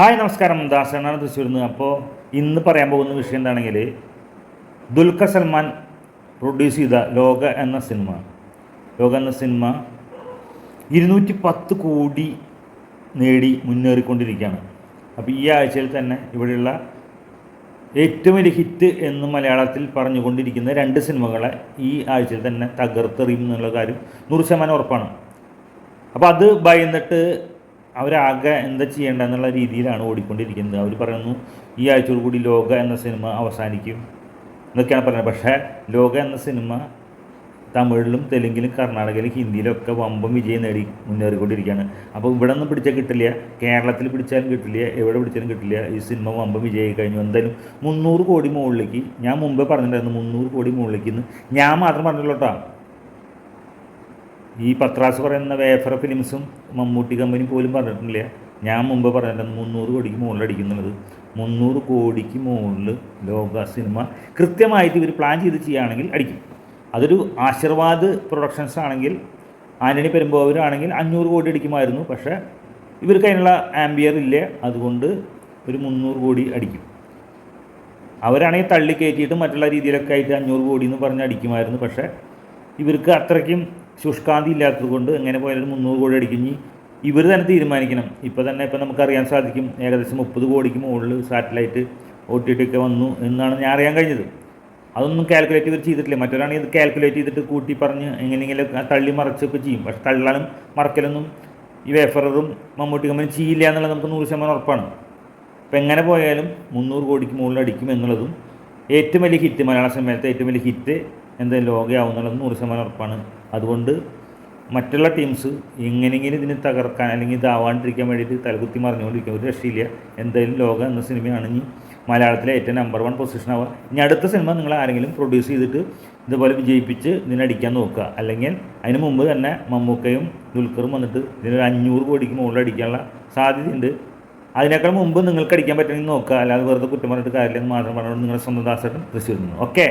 Hi നമസ്കാരം. ദാസനാണ് തൃശ്ശൂരിൽ നിന്ന് അപ്പോൾ ഇന്ന് പറയാൻ പോകുന്ന വിഷയം എന്താണെങ്കിൽ ദുൽഖർ സൽമാൻ പ്രൊഡ്യൂസ് ചെയ്ത ലോക എന്ന സിനിമ ലോക എന്ന സിനിമ ഇരുന്നൂറ്റി പത്ത് കോടി നേടി മുന്നേറിക്കൊണ്ടിരിക്കുകയാണ്. അപ്പോൾ ഈ ആഴ്ചയിൽ തന്നെ ഇവിടെയുള്ള ഏറ്റവും വലിയ ഹിറ്റ് എന്ന് മലയാളത്തിൽ പറഞ്ഞുകൊണ്ടിരിക്കുന്ന രണ്ട് സിനിമകളെ ഈ ആഴ്ചയിൽ തന്നെ തകർത്തെറിയും എന്നുള്ള കാര്യം നൂറ് ശതമാനം ഉറപ്പാണ്. അപ്പോൾ അത് ഭയന്നിട്ട് അവരാകെ എന്താ ചെയ്യേണ്ട എന്നുള്ള രീതിയിലാണ് ഓടിക്കൊണ്ടിരിക്കുന്നത്. അവർ പറയുന്നു ഈ ആഴ്ചയോട് കൂടി ലോക എന്ന സിനിമ അവസാനിക്കും. എന്നൊക്കെയാണ് പറയുന്നത്. പക്ഷേ ലോക എന്ന സിനിമ തമിഴിലും തെലുങ്കിലും കർണാടകയിലും ഹിന്ദിയിലും ഒക്കെ വമ്പം വിജയം നേടി മുന്നേറിക്കൊണ്ടിരിക്കുകയാണ്. അപ്പോൾ ഇവിടെ ഒന്നും പിടിച്ചാൽ കിട്ടില്ല. കേരളത്തിൽ പിടിച്ചാലും കിട്ടില്ല. എവിടെ പിടിച്ചാലും കിട്ടില്ല. ഈ സിനിമ വമ്പം വിജയി കഴിഞ്ഞു. എന്തായാലും മുന്നൂറ് കോടി മുകളിലേക്ക് ഞാൻ മുമ്പേ പറഞ്ഞിട്ടുണ്ടായിരുന്നു മുന്നൂറ് കോടി മുകളിലേക്ക് ഞാൻ മാത്രം പറഞ്ഞല്ലോ കേട്ടോ. ഈ പത്രാസ് പറയുന്ന വേഫർ ഫിലിംസും മമ്മൂട്ടി കമ്പനി പോലും പറഞ്ഞിട്ടില്ല. ഞാൻ മുമ്പ് പറഞ്ഞിട്ടുണ്ട് മുന്നൂറ് കോടിക്ക് മുകളിൽ അടിക്കുന്നുള്ളത്. മുന്നൂറ് കോടിക്ക് മുകളിൽ ലോക സിനിമ കൃത്യമായിട്ട് ഇവർ പ്ലാൻ ചെയ്ത് ചെയ്യുകയാണെങ്കിൽ അടിക്കും. അതൊരു ആശീർവാദ് പ്രൊഡക്ഷൻസ് ആണെങ്കിൽ ആന്റണി പെരുമ്പോവരാണെങ്കിൽ അഞ്ഞൂറ് കോടി അടിക്കുമായിരുന്നു. പക്ഷേ ഇവർക്ക് അതിനുള്ള ആംബിയർ ഇല്ല. അതുകൊണ്ട് ഒരു മുന്നൂറ് കോടി അടിക്കും. അവരാണെങ്കിൽ തള്ളി കയറ്റിയിട്ട് മറ്റുള്ള രീതിയിലൊക്കെ ആയിട്ട് അഞ്ഞൂറ് കോടി എന്ന് പറഞ്ഞ് അടിക്കുമായിരുന്നു. പക്ഷേ ഇവർക്ക് അത്രയ്ക്കും ശുഷ്കാന്തി ഇല്ലാത്തത് കൊണ്ട് എങ്ങനെ പോയാലും മുന്നൂറ് കോടി അടിക്കും. ഇവർ തന്നെ തീരുമാനിക്കണം. ഇപ്പോൾ തന്നെ ഇപ്പോൾ നമുക്കറിയാൻ സാധിക്കും ഏകദേശം മുപ്പത് കോടിക്ക് മുകളിൽ സാറ്റലൈറ്റ് ഒ ടി ടി ഒക്കെ വന്നു എന്നാണ് ഞാൻ അറിയാൻ കഴിഞ്ഞത്. അതൊന്നും കാൽക്കുലേറ്റ് ഇവർ ചെയ്തിട്ടില്ല. മറ്റൊരാണെങ്കിൽ ഇത് കാൽക്കുലേറ്റ് ചെയ്തിട്ട് കൂട്ടി പറഞ്ഞ് എങ്ങനെയെങ്കിലും തള്ളി മറച്ചൊക്കെ ചെയ്യും. പക്ഷെ തള്ളാനും മറക്കലൊന്നും ഈ വേഫറും മമ്മൂട്ടി കമ്പനി ചെയ്യില്ല എന്നുള്ളത് നമുക്ക് നൂറ് ശതമാനം ഉറപ്പാണ്. അപ്പോൾ എങ്ങനെ പോയാലും മുന്നൂറ് കോടിക്ക് മുകളിൽ അടിക്കും എന്നുള്ളതും ഏറ്റവും വലിയ ഹിറ്റ് മലയാള സിനിമയിലത്തെ ഏറ്റവും വലിയ ഹിറ്റ് എന്താ ലോകയാവും എന്നുള്ളത് നൂറ് ശതമാനം ഉറപ്പാണ്. അതുകൊണ്ട് മറ്റുള്ള ടീംസ് എങ്ങനെയെങ്കിലും ഇതിനെ തകർക്കാൻ അല്ലെങ്കിൽ ഇതാവാണ്ടിരിക്കാൻ വേണ്ടിയിട്ട് തലകുത്തി മറിഞ്ഞുകൊണ്ടിരിക്കുക ഒരു രക്ഷയില്ല. എന്തായാലും ലോക എന്ന സിനിമയാണ്. ഇനി മലയാളത്തിലെ ഏറ്റവും നമ്പർ വൺ പൊസിഷൻ ആവുക. ഇനി അടുത്ത സിനിമ നിങ്ങൾ ആരെങ്കിലും പ്രൊഡ്യൂസ് ചെയ്തിട്ട് ഇതുപോലെ വിജയിപ്പിച്ച് ഇതിനടിക്കാൻ നോക്കുക. അല്ലെങ്കിൽ അതിന് മുമ്പ് തന്നെ മമ്മൂക്കയും ദുൽഖറും വന്നിട്ട് ഇതിനൊരു അഞ്ഞൂറ് കോടിക്ക് മുകളിൽ അടിക്കാനുള്ള സാധ്യതയുണ്ട്. അതിനേക്കാൾ മുമ്പ് നിങ്ങൾക്ക് അടിക്കാൻ പറ്റണമെങ്കിൽ നോക്കുക. അല്ലാതെ വെറുതെ കുറ്റം പറഞ്ഞിട്ട് കാര്യമില്ലെന്ന് മാത്രം പറഞ്ഞുകൊണ്ട് നിങ്ങളുടെ സ്വന്തം ദാസേട്ടൻ നിന്ന്. ഓക്കെ